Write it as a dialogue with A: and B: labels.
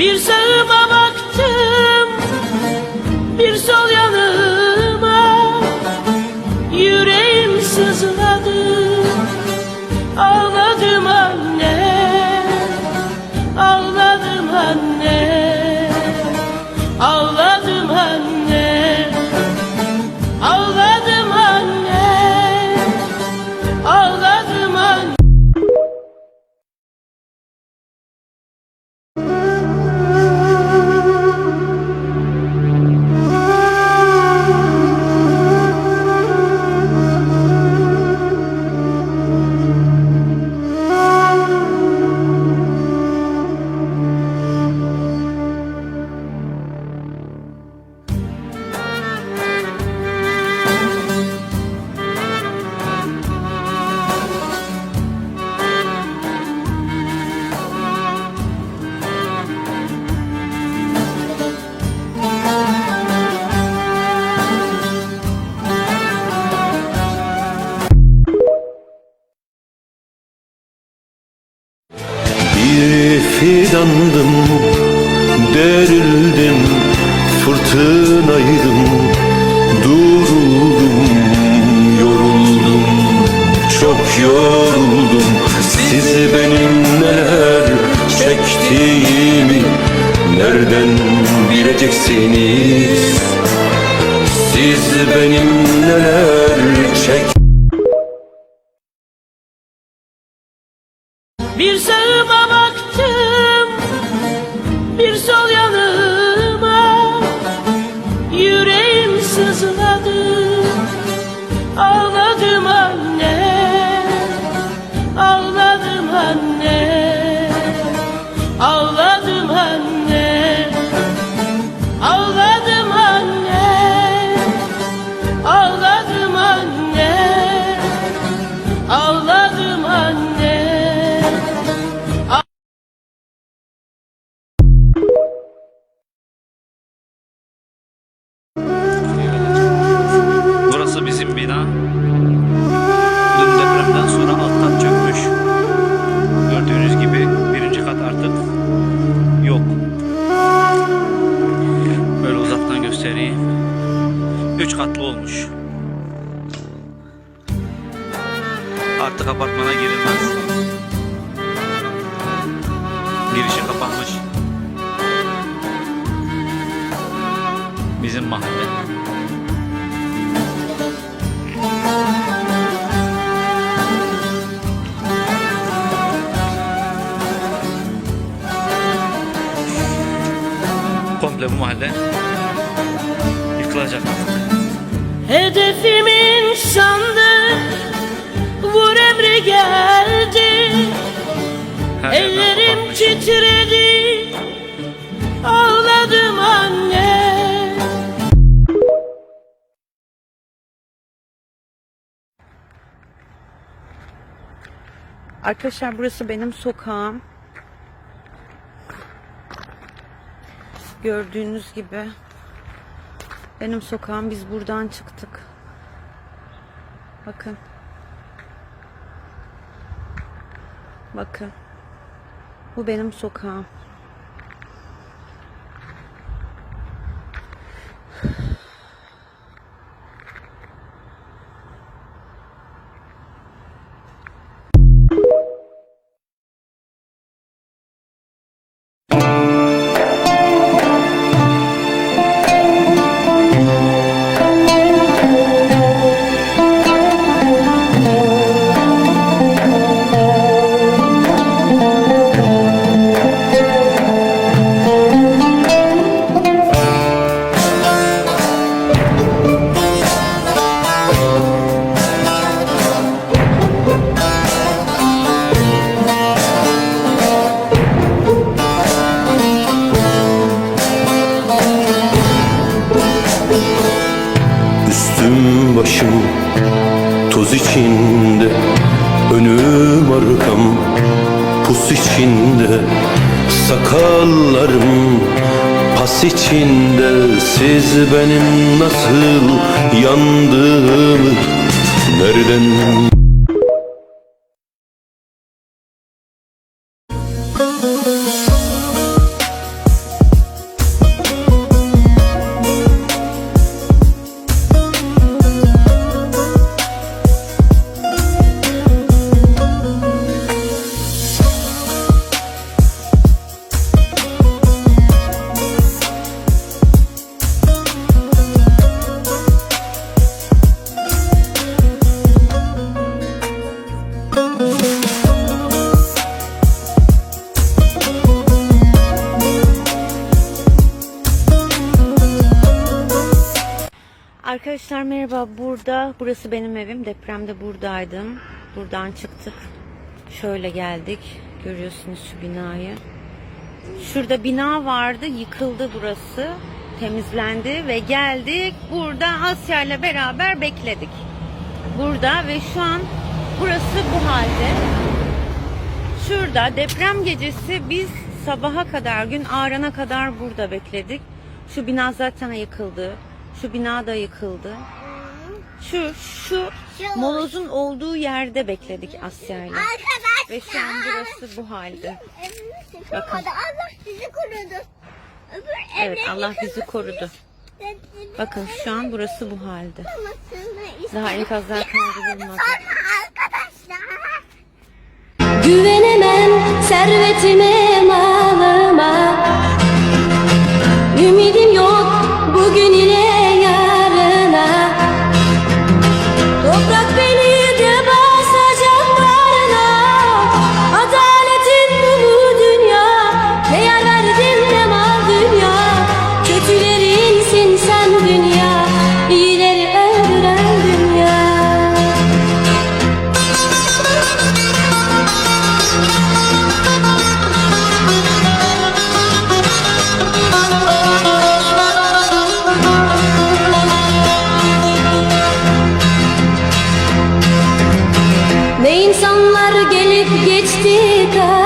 A: Bir sağıma baktım Bir sol yanıma
B: yoruldum. Siz benim neler çektiğimi nereden bileceksiniz? Siz benim neler çek
A: Bir sağıma baktım Bir sol yanıma Yüreğim sızladı Ağladım anne
C: 3 katlı olmuş. Artık apartmana girilmez. Girişi kapanmış. Bizim mahalle. komple bu mahalle yıkılacak artık.
A: Hedefimin sandı Vur emri geldi. Ellerim titredi Ağladım anne.
D: Arkadaşlar burası benim sokağım. Gördüğünüz gibi benim sokağım biz buradan çıktık. Bakın. Bakın. Bu benim sokağım.
B: Toz içinde Önüm arkam pus içinde Sakallarım pas içinde. Siz benim nasıl
D: Arkadaşlar merhaba. Burada, burası benim evim. Depremde buradaydım. Buradan çıktık. Şöyle geldik. Görüyorsunuz şu binayı. Şurada bina vardı. Yıkıldı burası. Temizlendi ve geldik. Burada Asya ile beraber bekledik. Burada ve şu an burası bu halde. Şurada deprem gecesi biz sabaha kadar, gün ağrana kadar burada bekledik. Şu bina zaten yıkıldı. Şu bina da yıkıldı. Şu, şu molozun olduğu yerde bekledik Asya'yla.
E: Arkadaşlar.
D: Ve şu an burası bu halde. Bakın.
E: Allah bizi korudu. Öbür
D: Evet Allah bizi korudu. Bakın şu an burası bu halde. Daha enkazlar kaldırılmadı.
F: Güvenemem servetime Speak.